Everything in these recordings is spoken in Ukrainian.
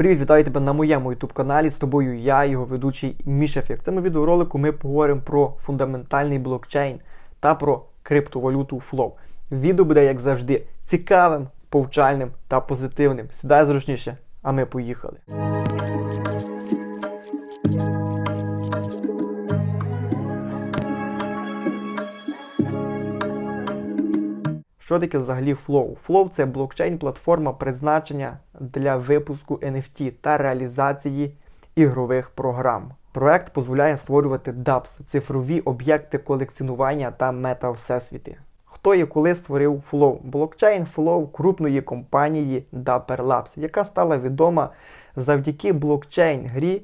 Привіт, вітаю тебе на моєму YouTube каналі. З тобою я, його ведучий Мішефік. В цьому відеоролику ми поговоримо про фундаментальний блокчейн та про криптовалюту Flow. Відео буде, як завжди, цікавим, повчальним та позитивним. Сідай зручніше, а ми поїхали. Що таке взагалі Flow? Flow це блокчейн-платформа призначення для випуску NFT та реалізації ігрових програм. Проект дозволяє створювати DApps – цифрові об'єкти колекціонування та мета-всесвіти. Хто і коли створив Flow? Блокчейн Flow крупної компанії Dapper Labs, яка стала відома завдяки блокчейн-грі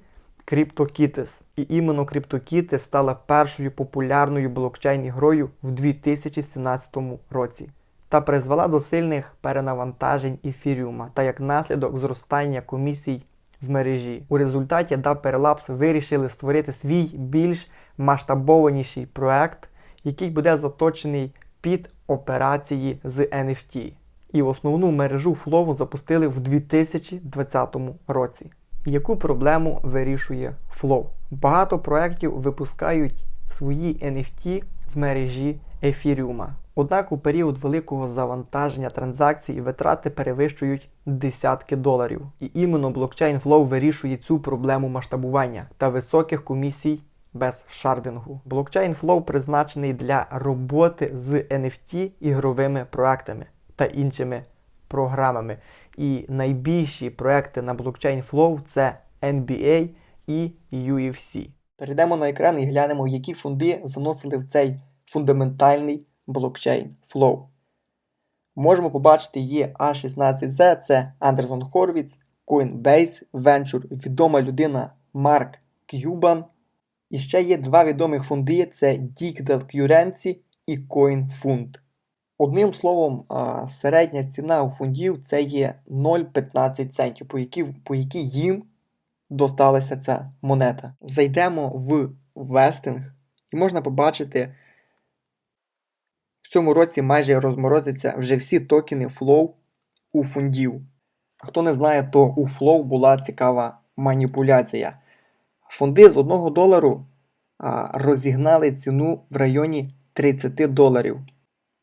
CryptoKitties. І іменно CryptoKitties стала першою популярною блокчейн-ігрою в 2017 році та призвела до сильних перенавантажень ефіріума та як наслідок зростання комісій в мережі. У результаті Dapper Labs вирішили створити свій більш масштабованіший проект, який буде заточений під операції з NFT. І основну мережу Flow запустили в 2020 році. Яку проблему вирішує Flow? Багато проєктів випускають свої NFT в мережі ефіріума. Однак у період великого завантаження транзакцій витрати перевищують десятки доларів. І іменно блокчейн Flow вирішує цю проблему масштабування та високих комісій без шардингу. Блокчейн Flow призначений для роботи з NFT ігровими проектами та іншими програмами. І найбільші проекти на блокчейн Flow це NBA і UFC. Перейдемо на екран і глянемо, які фонди заносили в цей фундаментальний блокчейн Flow. Можемо побачити є A16Z, це Андерсон Хорвіц, Coinbase Venture, відома людина Марк Кюбан. І ще є два відомих фонди: це Digital Currency і CoinFund. Одним словом, середня ціна у фондів це є 0,15 центів, по якій, по якій їм досталася ця монета. Зайдемо в вестинг і можна побачити. В цьому році майже розморозяться вже всі токени Flow у фондів. А хто не знає, то у Flow була цікава маніпуляція. Фонди з 1 долару розігнали ціну в районі 30 доларів.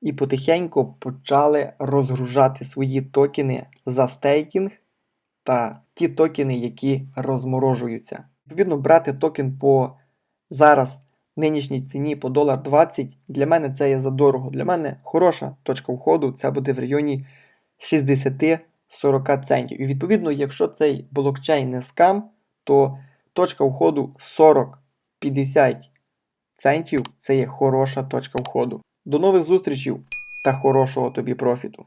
І потихеньку почали розгружати свої токени за стейкінг та ті токени, які розморожуються. Відповідно, брати токен по зараз нинішній ціні по долар 20, для мене це є задорого. Для мене хороша точка входу це буде в районі 60-40 центів. І відповідно, якщо цей блокчейн не скам, то точка входу 40-50 центів це є хороша точка входу. До нових зустрічей та хорошого тобі профіту!